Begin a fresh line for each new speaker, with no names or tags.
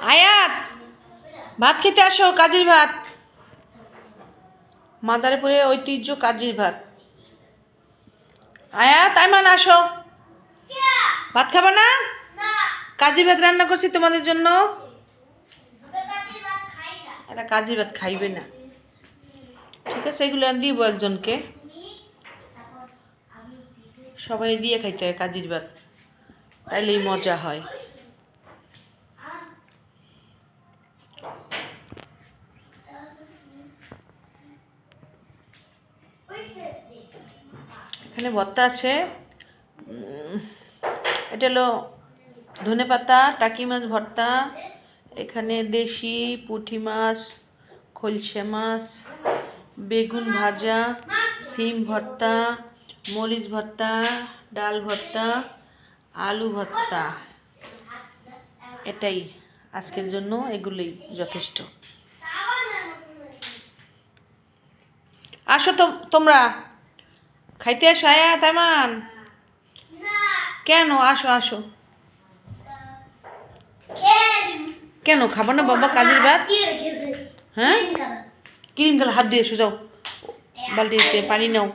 আয়াত, ভাত খেতে আসো, কাজির ভাত। মাদারীপুরের ঐতিহ্য কাজির ভাত। আয়াত, আইমান, আসো। ভাত খাবা না? কাজি ভাত রান্না করছি তোমাদের জন্য। এটা কাজি ভাত খাইবে না। ঠিক আছে, এগুলো দিব একজনকে। সবাই দিয়ে খাইতে হয় কাজির ভাত। তাইলেই মজা হয়। এখানে ভর্তা আছে। এটা হলো ধনে পাতা, টাকি মাছ ভর্তা, এখানে দেশি পুঁটি মাছ খলসে মাছ, বেগুন ভাজা, সিম ভর্তা, মরিচ ভর্তা, ডাল ভর্তা, আলু ভর্তা। এটাই আজকের জন্য এগুলোই যথেষ্ট। আসো তো তোমরা। খাইতে আসো আয়া তেমন কেন? আসো আসো। কেন? খাব না বাবা কাজের ভাত? হ্যাঁ? ক্রিম কালার হাত দিয়ে যাও। বালতিতে পানি নাও।